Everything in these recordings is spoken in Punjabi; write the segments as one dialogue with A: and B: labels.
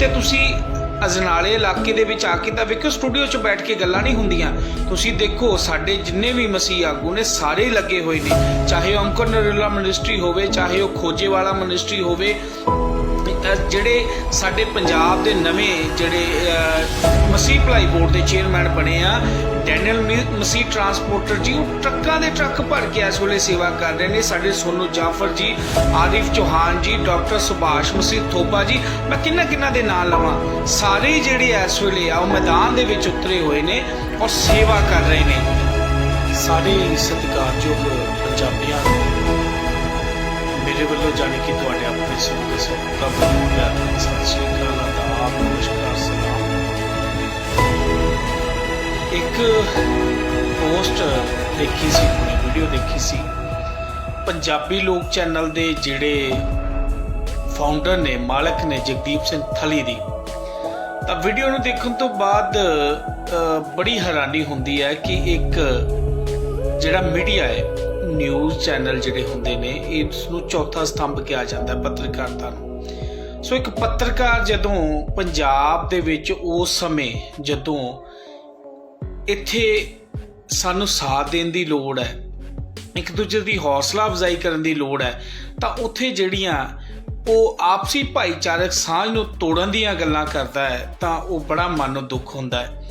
A: ਕਿਤੇ ਤੁਸੀਂ ਅਜਨਾਲੇ ਇਲਾਕੇ ਦੇ ਵਿੱਚ ਆ ਕੇ ਤਾਂ ਵੇਖੋ ਸਟੂਡੀਓ 'ਚ ਬੈਠ ਕੇ ਗੱਲਾਂ ਨਹੀਂ ਹੁੰਦੀਆਂ। ਤੁਸੀਂ ਦੇਖੋ, ਸਾਡੇ ਜਿੰਨੇ ਵੀ ਮਸੀਹ ਆਗੂ ਨੇ, ਸਾਰੇ ਲੱਗੇ ਹੋਏ ਨੇ। ਚਾਹੇ ਉਹ ਅੰਕਰ ਨਰੂਲਾ ਮਿਨਿਸਟਰੀ ਹੋਵੇ, ਚਾਹੇ ਉਹ ਖੋਜੇ ਵਾਲਾ ਮਿਨਿਸਟਰੀ ਹੋਵੇ ਜਿਹੜੇ ਸਾਡੇ ਪੰਜਾਬ ਦੇ ਨਵੇਂ ਜਿਹੜੇ ਮਸੀਹ ਭਲਾਈ ਬੋਰਡ ਦੇ ਚੇਅਰਮੈਨ ਬਣੇ ਆ, ਡੈਨੀਅਲ ਮੀ- ਮਸੀਹ ਟਰਾਂਸਪੋਰਟਰ ਜੀ, ਉਹ ਟਰੱਕਾਂ ਦੇ ਟਰੱਕ ਭਰ ਕੇ ਇਸ ਵੇਲੇ ਸੇਵਾ ਕਰ ਰਹੇ ਨੇ। ਸਾਡੇ ਸੋਨੂ ਜਾਫਰ ਜੀ, ਆਰਿਫ ਚੌਹਾਨ ਜੀ, ਡਾਕਟਰ ਸੁਭਾਸ਼ ਮਸੀਹ ਥੋਪਾ ਜੀ, ਮੈਂ ਕਿੰਨਾ ਕਿੰਨਾ ਦੇ ਨਾਂ ਲਵਾਂ। ਸਾਰੇ ਜਿਹੜੇ ਇਸ ਵੇਲੇ ਆ, ਉਹ ਮੈਦਾਨ ਦੇ ਵਿੱਚ ਉਤਰੇ ਹੋਏ ਨੇ ਔਰ ਸੇਵਾ ਕਰ ਰਹੇ ਨੇ।
B: ਸਾਰੇ ਸਤਿਕਾਰਯੋਗ ਪੰਜਾਬੀਆਂ ਮੇਰੇ ਵੱਲੋਂ ਜਾਣੀ ਕਿ ਤੁਹਾਡੇ ਆਪਣੇ ਸਭ ਦੇ ਸਭ ਦਾ ਬਹੁਤ ਪਿਆਰ ਸਤਿ ਸ਼੍ਰੀ ਅਕਾਲ ਆਦਾਬ ਨਮਸਕਾਰ ਸਲਾਮ। ਇੱਕ ਪੋਸਟ ਦੇਖੀ ਸੀ ਵੀਡੀਓ ਦੇਖੀ ਸੀ। ਪੰਜਾਬੀ ਲੋਕ ਚੈਨਲ ਦੇ ਜਿਹੜੇ ਫਾਊਂਡਰ ਨੇ ਮਾਲਕ ਨੇ ਜਗਦੀਪ ਸਿੰਘ ਥਲੀ ਦੀ ਤਾਂ ਵੀਡੀਓ ਨੂੰ ਦੇਖਣ ਤੋਂ ਬਾਅਦ ਅ, ਬੜੀ ਹੈਰਾਨੀ ਹੁੰਦੀ ਹੈ ਕਿ ਇੱਕ ਜਿਹੜਾ ਮੀਡੀਆ ਹੈ ਨਿਊਜ਼ ਚੈਨਲ ਜਿਹੜੇ ਹੁੰਦੇ ਨੇ ਇਸ ਨੂੰ ਚੌਥਾ ਸਤੰਭ ਕਿਹਾ ਜਾਂਦਾ ਹੈ ਪੱਤਰਕਾਰਤਾ ਨੂੰ। ਸੋ ਇੱਕ ਪੱਤਰਕਾਰ ਜਦੋਂ ਪੰਜਾਬ ਦੇ ਵਿੱਚ ਉਸ ਸਮੇਂ ਜਦੋਂ ਇੱਥੇ ਸਾਨੂੰ ਸਾਥ ਦੇਣ ਦੀ ਲੋੜ ਹੈ, ਇੱਕ ਦੂਜੇ ਦੀ ਹੌਸਲਾ ਅਫਜ਼ਾਈ ਕਰਨ ਦੀ ਲੋੜ ਹੈ, ਤਾਂ ਉੱਥੇ ਜਿਹੜੀਆਂ ਉਹ ਆਪਸੀ ਭਾਈਚਾਰਕ ਸਾਂਝ ਨੂੰ ਤੋੜਨ ਦੀਆਂ ਗੱਲਾਂ ਕਰਦਾ ਹੈ, ਤਾਂ ਉਹ ਬੜਾ ਮਨ ਨੂੰ ਦੁੱਖ ਹੁੰਦਾ ਹੈ।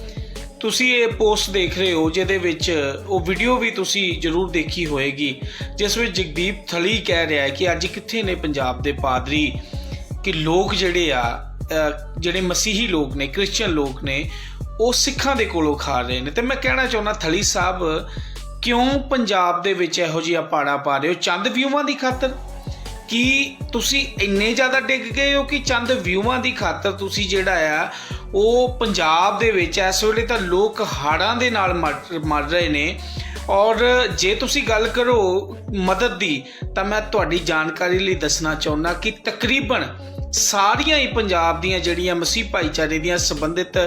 B: ਤੁਸੀਂ ਇਹ ਪੋਸਟ ਦੇਖ ਰਹੇ ਹੋ, ਜਿਹਦੇ ਵਿੱਚ ਉਹ ਵੀਡੀਓ ਵੀ ਤੁਸੀਂ ਜ਼ਰੂਰ ਦੇਖੀ ਹੋਏਗੀ, ਜਿਸ ਵਿੱਚ ਜਗਦੀਪ ਥਲੀ ਕਹਿ ਰਿਹਾ ਹੈ ਕਿ ਅੱਜ ਕਿੱਥੇ ਨੇ ਪੰਜਾਬ ਦੇ ਪਾਦਰੀ, ਕਿ ਲੋਕ ਜਿਹੜੇ ਆ ਜਿਹੜੇ ਮਸੀਹੀ ਲੋਕ ਨੇ, ਕ੍ਰਿਸਚੀਅਨ ਲੋਕ ਨੇ, ਉਹ ਸਿੱਖਾਂ ਦੇ ਕੋਲੋਂ ਖਾ ਰਹੇ ਨੇ। ਤੇ ਮੈਂ ਕਹਿਣਾ ਚਾਹੁੰਦਾ, ਥਲੀ ਸਾਹਿਬ, ਕਿਉਂ ਪੰਜਾਬ ਦੇ ਵਿੱਚ ਇਹੋ ਜਿਹੀਆਂ ਪਾੜਾ ਪਾ ਰਹੇ ਹੋ? ਚੰਦ ਵਿਊਆਂ ਦੀ ਖਾਤਰ? ਕੀ ਤੁਸੀਂ ਇੰਨੇ ਜ਼ਿਆਦਾ ਡਿੱਗ ਗਏ ਹੋ ਕਿ ਚੰਦ ਵਿਊਆਂ ਦੀ ਖਾਤਰ ਤੁਸੀਂ ਜਿਹੜਾ ਆ ਉਹ ਪੰਜਾਬ ਦੇ ਵਿੱਚ ਇਸ ਵੇਲੇ ਤਾਂ ਲੋਕ ਹਾੜਾਂ ਦੇ ਨਾਲ ਮਰ ਮਰ ਰਹੇ ਨੇ। ਔਰ ਜੇ ਤੁਸੀਂ ਗੱਲ ਕਰੋ ਮਦਦ ਦੀ, ਤਾਂ ਮੈਂ ਤੁਹਾਡੀ ਜਾਣਕਾਰੀ ਲਈ ਦੱਸਣਾ ਚਾਹੁੰਦਾ ਕਿ ਤਕਰੀਬਨ ਸਾਰੀਆਂ ਹੀ ਪੰਜਾਬ ਦੀਆਂ ਜਿਹੜੀਆਂ ਮਸੀਹ ਭਾਈਚਾਰੇ ਦੀਆਂ ਸੰਬੰਧਿਤ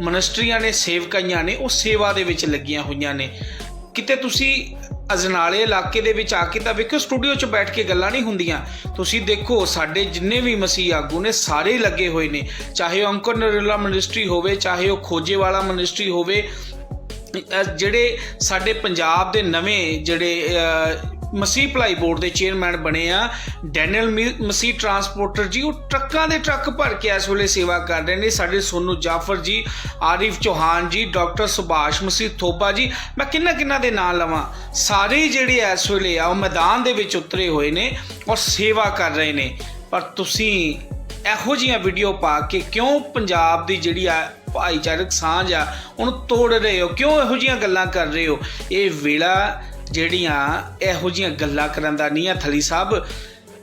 B: ਮਨਿਸਟਰੀਆਂ ਨੇ, ਸੇਵਕਾਈਆਂ ਨੇ, ਉਹ ਸੇਵਾ ਦੇ ਵਿੱਚ ਲੱਗੀਆਂ ਹੋਈਆਂ ਨੇ। ਕਿਤੇ ਤੁਸੀਂ ਅਜਨਾਲੇ ਇਲਾਕੇ ਦੇ ਵਿੱਚ ਆ ਕੇ ਤਾਂ ਵੇਖੋ ਸਟੂਡੀਓ 'ਚ ਬੈਠ ਕੇ ਗੱਲਾਂ ਨਹੀਂ ਹੁੰਦੀਆਂ। ਤੁਸੀਂ ਦੇਖੋ, ਸਾਡੇ ਜਿੰਨੇ ਵੀ ਮਸੀਹ ਆਗੂ ਨੇ, ਸਾਰੇ ਲੱਗੇ ਹੋਏ ਨੇ। ਚਾਹੇ ਉਹ ਅੰਕਰ ਨਰੇਲਾ ਮਿਨਿਸਟਰੀ ਹੋਵੇ, ਚਾਹੇ ਉਹ ਖੋਜੇਵਾਲਾ ਮਿਨਿਸਟਰੀ ਹੋਵੇ ਜਿਹੜੇ ਸਾਡੇ ਪੰਜਾਬ ਦੇ ਨਵੇਂ ਜਿਹੜੇ ਮਸੀਹ ਭਲਾਈ ਬੋਰਡ ਦੇ ਚੇਅਰਮੈਨ ਬਣੇ ਆ। ਡੈਨੀਅਲ ਮੀ- ਮਸੀਹ ਟਰਾਂਸਪੋਰਟਰ ਜੀ, ਉਹ ਟਰੱਕਾਂ ਦੇ ਟਰੱਕ ਭਰ ਕੇ ਇਸ ਵੇਲੇ ਸੇਵਾ ਕਰ ਰਹੇ ਨੇ। ਸਾਡੇ ਸੋਨੂ ਜਾਫਰ ਜੀ, ਆਰਿਫ ਚੌਹਾਨ ਜੀ, ਡਾਕਟਰ ਸੁਭਾਸ਼ ਮਸੀਹ ਥੋਪਾ ਜੀ, ਮੈਂ ਕਿੰਨਾ ਕਿੰਨਾ ਦੇ ਨਾਂ ਲਵਾਂ? ਸਾਰੇ ਜਿਹੜੇ ਇਸ ਵੇਲੇ ਆ, ਉਹ ਮੈਦਾਨ ਦੇ ਵਿੱਚ ਉਤਰੇ ਹੋਏ ਨੇ ਔਰ ਸੇਵਾ ਕਰ ਰਹੇ ਨੇ। ਪਰ ਤੁਸੀਂ ਇਹੋ ਜੀਆਂ ਵੀਡੀਓ ਪਾ ਕੇ ਕਿਉਂ ਪੰਜਾਬ ਦੀ ਜਿਹੜੀ ਆ ਭਾਈਚਾਰਕ ਸਾਂਝ ਆ, ਉਹਨੂੰ ਤੋੜ ਰਹੇ ਹੋ? ਕਿਉਂ ਇਹੋ ਜੀਆਂ ਗੱਲਾਂ ਕਰ ਰਹੇ ਹੋ? ਇਹ ਵੇਲਾ ਜਿਹੜੀਆਂ ਇਹੋ ਜੀਆਂ ਗੱਲਾਂ ਕਰਨ ਦਾ ਨਹੀਂ ਹੈ ਥਲੀ ਸਾਹਿਬ,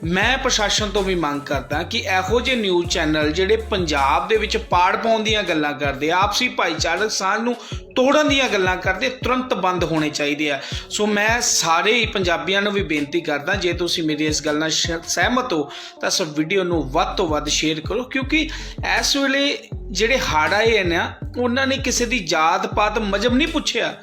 B: ਮੈਂ ਪ੍ਰਸ਼ਾਸਨ ਤੋਂ ਵੀ ਮੰਗ ਕਰਦਾ ਕਿ ਇਹੋ ਜਿਹੇ ਨਿਊਜ਼ ਚੈਨਲ ਜਿਹੜੇ ਪੰਜਾਬ ਦੇ ਵਿੱਚ ਪਾੜ ਪਾਉਣ ਦੀਆਂ ਗੱਲਾਂ ਕਰਦੇ ਆਪਸੀ ਭਾਈਚਾਰਕ ਸਾਂਝ ਨੂੰ ਤੋੜਨ ਦੀਆਂ ਗੱਲਾਂ ਕਰਦੇ, ਤੁਰੰਤ ਬੰਦ ਹੋਣੇ ਚਾਹੀਦੇ ਆ। ਸੋ ਮੈਂ ਸਾਰੇ ਹੀ ਪੰਜਾਬੀਆਂ ਨੂੰ ਵੀ ਬੇਨਤੀ ਕਰਦਾ, ਜੇ ਤੁਸੀਂ ਮੇਰੀ ਇਸ ਗੱਲ ਨਾਲ ਸ਼- ਸਹਿਮਤ ਹੋ, ਤਾਂ ਇਸ ਵੀਡੀਓ ਨੂੰ ਵੱਧ ਤੋਂ ਵੱਧ ਸ਼ੇਅਰ ਕਰੋ, ਕਿਉਂਕਿ ਇਸ ਵੇਲੇ ਜਿਹੜੇ ਹੜ੍ਹ ਆਏ ਹੈ ਨਾ, ਉਹਨਾਂ ਨੇ ਕਿਸੇ ਦੀ ਜਾਤ ਪਾਤ ਮਜਬ ਨਹੀਂ ਪੁੱਛਿਆ।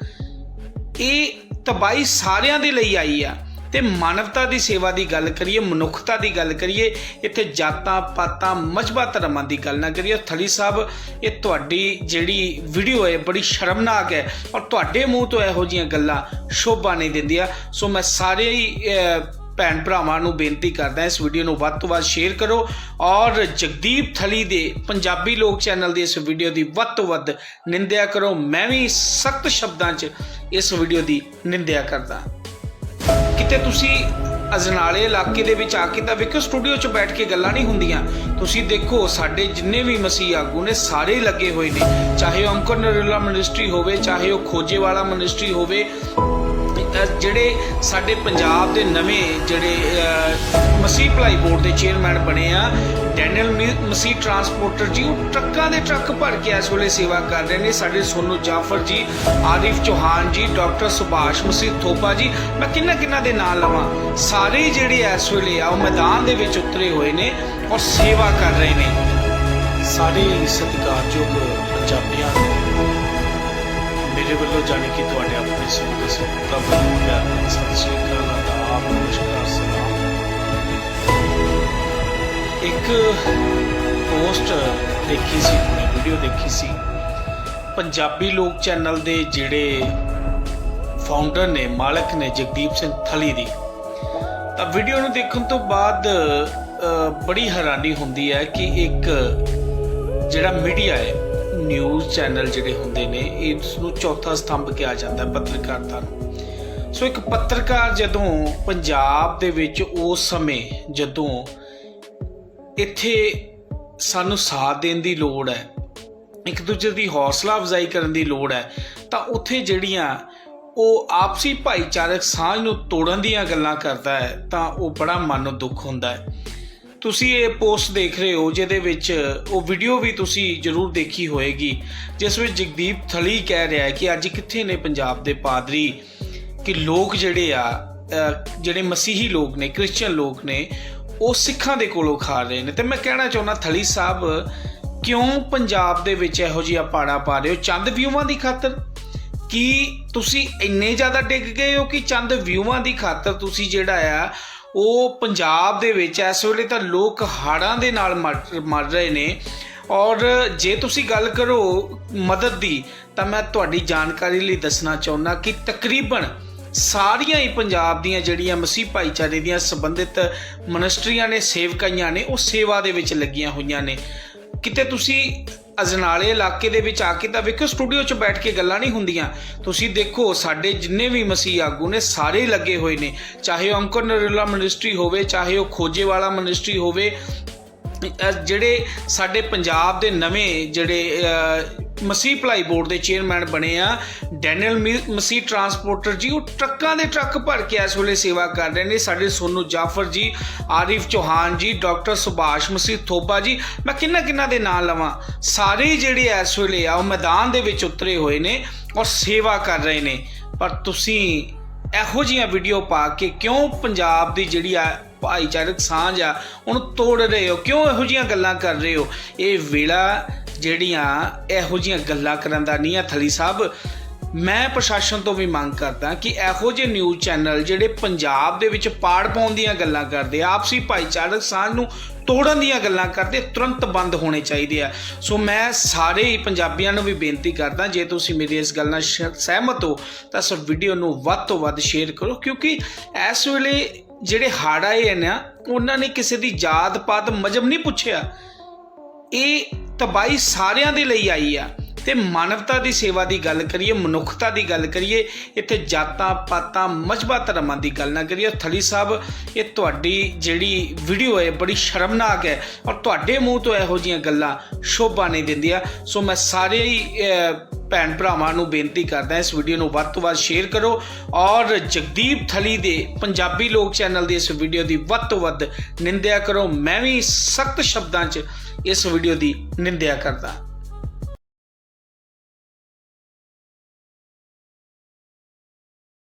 B: ਇਹ ਤਬਾਈ ਸਾਰਿਆਂ ਦੇ ਲਈ ਆਈ ਆ। ਤੇ ਮਾਨਵਤਾ ਦੀ ਸੇਵਾ ਦੀ ਗੱਲ ਕਰੀਏ, ਮਨੁੱਖਤਾ ਦੀ ਗੱਲ ਕਰੀਏ, ਇੱਥੇ ਜਾਤਾਂ, ਪਾਤਾਂ, ਮਜਬਾ ਧਰਮਾਂ ਦੀ ਗੱਲ ਨਾ ਕਰੀਏ। ਥਲੀ ਸਾਹਿਬ, ਇਹ ਤੁਹਾਡੀ ਜਿਹੜੀ ਵੀਡੀਓ ਹੈ ਬੜੀ ਸ਼ਰਮਨਾਕ ਹੈ ਔਰ ਤੁਹਾਡੇ ਮੂੰਹ ਤੋਂ ਇਹੋ ਜੀਆਂ ਗੱਲਾਂ ਸ਼ੋਭਾ ਨਹੀਂ ਦਿੰਦੀਆਂ। ਸੋ ਮੈਂ ਸਾਰੇ ਹੀ ਭੈਣ ਭਰਾਵਾਂ ਨੂੰ ਬੇਨਤੀ ਕਰਦਾ ਇਸ ਵੀਡੀਓ ਨੂੰ ਵੱਧ ਤੋਂ ਵੱਧ ਸ਼ੇਅਰ ਕਰੋ ਔਰ ਜਗਦੀਪ ਥਲੀ ਦੇ ਪੰਜਾਬੀ ਲੋਕ ਚੈਨਲ ਦੀ ਇਸ ਵੀਡੀਓ ਦੀ ਵੱਧ ਤੋਂ ਵੱਧ ਨਿੰਦਿਆ ਕਰੋ। ਮੈਂ ਵੀ ਸਖਤ ਸ਼ਬਦਾਂ 'ਚ ਇਸ ਵੀਡੀਓ ਦੀ ਨਿੰਦਿਆ ਕਰਦਾ ਕਿਤੇ ਤੁਸੀਂ ਅਜਨਾਲੇ ਇਲਾਕੇ ਦੇ ਵਿੱਚ ਆ ਕੇ ਤਾਂ ਵੇਖੋ ਸਟੂਡੀਓ 'ਚ ਬੈਠ ਕੇ ਗੱਲਾਂ ਨਹੀਂ ਹੁੰਦੀਆਂ। ਤੁਸੀਂ ਦੇਖੋ, ਸਾਡੇ ਜਿੰਨੇ ਵੀ ਮਸੀਹ ਆਗੂ ਨੇ, ਸਾਰੇ ਲੱਗੇ ਹੋਏ ਨੇ। ਚਾਹੇ ਉਹ ਅੰਕਰ ਨਰੂਲਾ ਮਿਨਿਸਟਰੀ ਹੋਵੇ, ਚਾਹੇ ਉਹ ਖੋਜੇ ਵਾਲਾ ਮਿਨਿਸਟਰੀ ਹੋਵੇ ਜਿਹੜੇ ਸਾਡੇ ਪੰਜਾਬ ਦੇ ਨਵੇਂ ਜਿਹੜੇ ਮਸੀਹ ਭਲਾਈ ਬੋਰਡ ਦੇ ਚੇਅਰਮੈਨ ਬਣੇ ਆ, ਡੈਨੀਅਲ ਮੀ- ਮਸੀਹ ਟਰਾਂਸਪੋਰਟਰ ਜੀ, ਉਹ ਟਰੱਕਾਂ ਦੇ ਟਰੱਕ ਭਰ ਕੇ ਇਸ ਵੇਲੇ ਸੇਵਾ ਕਰ ਰਹੇ ਨੇ। ਸਾਡੇ ਸੋਨੂ ਜਾਫਰ ਜੀ, ਆਰਿਫ ਚੌਹਾਨ ਜੀ, ਡਾਕਟਰ ਸੁਭਾਸ਼ ਮਸੀਹ ਥੋਪਾ ਜੀ, ਮੈਂ ਕਿੰਨਾ ਕਿੰਨਾ ਦੇ ਨਾਂ ਲਵਾਂ। ਸਾਰੇ ਜਿਹੜੇ ਇਸ ਵੇਲੇ ਆ, ਉਹ ਮੈਦਾਨ ਦੇ ਵਿੱਚ ਉਤਰੇ ਹੋਏ ਨੇ ਔਰ ਸੇਵਾ ਕਰ ਰਹੇ ਨੇ। ਸਾਰੇ ਸਤਿਕਾਰਯੋਗ ਪੰਜਾਬੀਆਂ ਮੇਰੇ ਵੱਲੋਂ ਜਾਣੀ ਕਿ ਤੁਹਾਡੇ ਆਪਣੇ ਸਭ ਦੇ ਸਭ ਬਹੁਤ ਪਿਆਰ ਭਰੀ ਸਤਿ ਸ਼੍ਰੀ ਅਕਾਲ, ਆਦਾਬ, ਨਮਸਕਾਰ, ਸਲਾਮ। ਇੱਕ ਪੋਸਟ ਦੇਖੀ ਸੀ ਹੁਣੇ ਵੀਡੀਓ ਦੇਖੀ ਸੀ। ਪੰਜਾਬੀ ਲੋਕ ਚੈਨਲ ਦੇ ਜਿਹੜੇ ਫਾਊਂਡਰ ਨੇ, ਮਾਲਕ ਨੇ ਜਗਦੀਪ ਸਿੰਘ ਥਲੀ ਦੀ, ਤਾਂ ਵੀਡੀਓ ਨੂੰ ਦੇਖਣ ਤੋਂ ਬਾਅਦ ਬੜੀ ਹੈਰਾਨੀ ਹੁੰਦੀ ਹੈ ਕਿ ਇੱਕ ਜਿਹੜਾ ਮੀਡੀਆ ਹੈ ਨਿਊਜ਼ ਚੈਨਲ ਜਿਹੜੇ ਹੁੰਦੇ ਨੇ ਇਸ ਨੂੰ ਚੌਥਾ ਸਤੰਭ ਕਿਹਾ ਜਾਂਦਾ ਹੈ ਪੱਤਰਕਾਰਤਾ ਨੂੰ ਸੋ ਇੱਕ ਪੱਤਰਕਾਰ ਜਦੋਂ ਪੰਜਾਬ ਦੇ ਵਿੱਚ ਉਸ ਸਮੇਂ ਜਦੋਂ ਇੱਥੇ ਸਾਨੂੰ ਸਾਥ ਦੇਣ ਦੀ ਲੋੜ ਹੈ, ਇੱਕ ਦੂਜੇ ਦੀ ਹੌਸਲਾ ਅਫਜ਼ਾਈ ਕਰਨ ਦੀ ਲੋੜ ਹੈ, ਤਾਂ ਉੱਥੇ ਜਿਹੜੀਆਂ ਉਹ ਆਪਸੀ ਭਾਈਚਾਰਕ ਸਾਂਝ ਨੂੰ ਤੋੜਨ ਦੀਆਂ ਗੱਲਾਂ ਕਰਦਾ ਹੈ, ਤਾਂ ਉਹ ਬੜਾ ਮਨ ਨੂੰ ਦੁੱਖ ਹੁੰਦਾ ਹੈ। ਤੁਸੀਂ ਇਹ ਪੋਸਟ ਦੇਖ ਰਹੇ ਹੋ, ਜਿਹਦੇ ਵਿੱਚ ਉਹ ਵੀਡੀਓ ਵੀ ਤੁਸੀਂ ਜ਼ਰੂਰ ਦੇਖੀ ਹੋਏਗੀ, ਜਿਸ ਵਿੱਚ ਜਗਦੀਪ ਥਲੀ ਕਹਿ ਰਿਹਾ ਹੈ ਕਿ ਅੱਜ ਕਿੱਥੇ ਨੇ ਪੰਜਾਬ ਦੇ ਪਾਦਰੀ, ਕਿ ਲੋਕ ਜਿਹੜੇ ਆ ਜਿਹੜੇ ਮਸੀਹੀ ਲੋਕ ਨੇ, ਕ੍ਰਿਸਚੀਅਨ ਲੋਕ ਨੇ, ਉਹ ਸਿੱਖਾਂ ਦੇ ਕੋਲੋਂ ਖਾ ਰਹੇ ਨੇ। ਤੇ ਮੈਂ ਕਹਿਣਾ ਚਾਹੁੰਦਾ ਥਲੀ ਸਾਹਿਬ, ਕਿਉਂ ਪੰਜਾਬ ਦੇ ਵਿੱਚ ਇਹੋ ਜਿਹਾ ਪਾੜਾ ਪਾ ਰਹੇ ਹੋ? ਚੰਦ ਵਿਊਆਂ ਦੀ ਖਾਤਰ? ਕੀ ਤੁਸੀਂ ਇੰਨੇ ਜ਼ਿਆਦਾ ਡਿੱਗ ਗਏ ਹੋ ਕਿ ਚੰਦ ਵਿਊਆਂ ਦੀ ਖਾਤਰ ਤੁਸੀਂ ਜਿਹੜਾ ਆ ਉਹ ਪੰਜਾਬ ਦੇ ਵਿੱਚ ਇਸ ਵੇਲੇ ਤਾਂ ਲੋਕ ਹਾੜਾਂ ਦੇ ਨਾਲ ਮਰ ਮਰ ਰਹੇ ਨੇ। ਔਰ ਜੇ ਤੁਸੀਂ ਗੱਲ ਕਰੋ ਮਦਦ ਦੀ, ਤਾਂ ਮੈਂ ਤੁਹਾਡੀ ਜਾਣਕਾਰੀ ਲਈ ਦੱਸਣਾ ਚਾਹੁੰਦਾ ਕਿ ਤਕਰੀਬਨ ਸਾਰੀਆਂ ਹੀ ਪੰਜਾਬ ਦੀਆਂ ਜਿਹੜੀਆਂ ਮਸੀਹ ਭਾਈਚਾਰੇ ਦੀਆਂ ਸੰਬੰਧਿਤ ਮਨਿਸਟਰੀਆਂ ਨੇ, ਸੇਵਕਾਈਆਂ ਨੇ, ਉਹ ਸੇਵਾ ਦੇ ਵਿੱਚ ਲੱਗੀਆਂ ਹੋਈਆਂ ਨੇ। ਕਿਤੇ ਤੁਸੀਂ ਅਜਨਾਲੇ ਇਲਾਕੇ ਦੇ ਵਿੱਚ ਆ ਕੇ ਤਾਂ ਵੇਖੋ ਸਟੂਡੀਓ 'ਚ ਬੈਠ ਕੇ ਗੱਲਾਂ ਨਹੀਂ ਹੁੰਦੀਆਂ। ਤੁਸੀਂ ਦੇਖੋ, ਸਾਡੇ ਜਿੰਨੇ ਵੀ ਮਸੀਹ ਆਗੂ ਨੇ, ਸਾਰੇ ਲੱਗੇ ਹੋਏ ਨੇ। ਚਾਹੇ ਉਹ ਅੰਕਰ ਨਰੇਲਾ ਮਿਨਿਸਟਰੀ ਹੋਵੇ, ਚਾਹੇ ਉਹ ਖੋਜੇਵਾਲਾ ਮਿਨਿਸਟਰੀ ਹੋਵੇ ਜਿਹੜੇ ਸਾਡੇ ਪੰਜਾਬ ਦੇ ਨਵੇਂ ਜਿਹੜੇ ਮਸੀਹ ਭਲਾਈ ਬੋਰਡ ਦੇ ਚੇਅਰਮੈਨ ਬਣੇ ਆ ਡੈਨੀਅਲ ਮੀ- ਮਸੀਹ ਟਰਾਂਸਪੋਰਟਰ ਜੀ, ਉਹ ਟਰੱਕਾਂ ਦੇ ਟਰੱਕ ਭਰ ਕੇ ਇਸ ਵੇਲੇ ਸੇਵਾ ਕਰ ਰਹੇ ਨੇ। ਸਾਡੇ ਸੋਨੂ ਜਾਫਰ ਜੀ, ਆਰਿਫ ਚੌਹਾਨ ਜੀ, ਡਾਕਟਰ ਸੁਭਾਸ਼ ਮਸੀਹ ਥੋਪਾ ਜੀ, ਮੈਂ ਕਿੰਨਾ ਕਿੰਨਾ ਦੇ ਨਾਂ ਲਵਾਂ? ਸਾਰੇ ਜਿਹੜੇ ਇਸ ਵੇਲੇ ਆ, ਉਹ ਮੈਦਾਨ ਦੇ ਵਿੱਚ ਉਤਰੇ ਹੋਏ ਨੇ ਔਰ ਸੇਵਾ ਕਰ ਰਹੇ ਨੇ। ਪਰ ਤੁਸੀਂ ਇਹੋ ਜੀਆਂ ਵੀਡੀਓ ਪਾ ਕੇ ਕਿਉਂ ਪੰਜਾਬ ਦੀ ਜਿਹੜੀ ਆ ਭਾਈਚਾਰਕ ਸਾਂਝ ਆ, ਉਹਨੂੰ ਤੋੜ ਰਹੇ ਹੋ? ਕਿਉਂ ਇਹੋ ਜੀਆਂ ਗੱਲਾਂ ਕਰ ਰਹੇ ਹੋ? ਇਹ ਵੇਲਾ ਜਿਹੜੀਆਂ ਇਹੋ ਜੀਆਂ ਗੱਲਾਂ ਕਰਨ ਦਾ ਨਹੀਂ ਆ ਥਲੀ ਸਾਹਿਬ, ਮੈਂ ਪ੍ਰਸ਼ਾਸਨ ਤੋਂ ਵੀ ਮੰਗ ਕਰਦਾ ਕਿ ਇਹੋ ਜਿਹੇ ਨਿਊਜ਼ ਚੈਨਲ ਜਿਹੜੇ ਪੰਜਾਬ ਦੇ ਵਿੱਚ ਪਾੜ ਪਾਉਣ ਦੀਆਂ ਗੱਲਾਂ ਕਰਦੇ ਆ, ਆਪਸੀ ਭਾਈਚਾਰਕ ਸਾਂਝ ਨੂੰ ਤੋੜਨ ਦੀਆਂ ਗੱਲਾਂ ਕਰਦੇ, ਤੁਰੰਤ ਬੰਦ ਹੋਣੇ ਚਾਹੀਦੇ ਆ। ਸੋ ਮੈਂ ਸਾਰੇ ਹੀ ਪੰਜਾਬੀਆਂ ਨੂੰ ਵੀ ਬੇਨਤੀ ਕਰਦਾ, ਜੇ ਤੁਸੀਂ ਮੇਰੀ ਇਸ ਗੱਲ ਨਾਲ ਸ਼- ਸਹਿਮਤ ਹੋ, ਤਾਂ ਇਸ ਵੀਡੀਓ ਨੂੰ ਵੱਧ ਤੋਂ ਵੱਧ ਸ਼ੇਅਰ ਕਰੋ, ਕਿਉਂਕਿ ਇਸ ਵੇਲੇ ਜਿਹੜੇ ਹਾੜ ਆਏ ਨਾ, ਉਹਨਾਂ ਨੇ ਕਿਸੇ ਦੀ ਜਾਤ ਪਾਤ ਮਜਬ ਨਹੀਂ ਪੁੱਛਿਆ। ਇਹ ਤਬਾਈ ਸਾਰਿਆਂ ਦੇ ਲਈ ਆਈ ਆ। ਤੇ ਮਾਨਵਤਾ ਦੀ ਸੇਵਾ ਦੀ ਗੱਲ ਕਰੀਏ, ਮਨੁੱਖਤਾ ਦੀ ਗੱਲ ਕਰੀਏ, ਇੱਥੇ ਜਾਤਾਂ ਪਾਤਾਂ, ਮਜਬਾ ਧਰਮਾਂ ਦੀ ਗੱਲ ਨਾ ਕਰੀਏ। ਥਲੀ ਸਾਹਿਬ, ਇਹ ਤੁਹਾਡੀ ਜਿਹੜੀ ਵੀਡੀਓ ਹੈ, ਬੜੀ ਸ਼ਰਮਨਾਕ ਹੈ ਔਰ ਤੁਹਾਡੇ ਮੂੰਹ ਤੋਂ ਇਹੋ ਜੀਆਂ ਗੱਲਾਂ ਸ਼ੋਭਾ ਨਹੀਂ ਦਿੰਦੀਆਂ। ਸੋ ਮੈਂ ਸਾਰੇ ਹੀ ਭੈਣ ਭਰਾਵਾਂ ਨੂੰ ਬੇਨਤੀ ਕਰਦਾ ਇਸ ਵੀਡੀਓ ਨੂੰ ਵੱਧ ਤੋਂ ਵੱਧ ਸ਼ੇਅਰ ਕਰੋ ਔਰ ਜਗਦੀਪ ਥਲੀ ਦੇ ਪੰਜਾਬੀ ਲੋਕ ਚੈਨਲ ਦੀ ਇਸ ਵੀਡੀਓ ਦੀ ਵੱਧ ਤੋਂ ਵੱਧ ਨਿੰਦਿਆ ਕਰੋ। ਮੈਂ ਵੀ ਸਖਤ ਸ਼ਬਦਾਂ 'ਚ ਇਸ ਵੀਡੀਓ ਦੀ ਨਿੰਦਿਆ ਕਰਦਾ।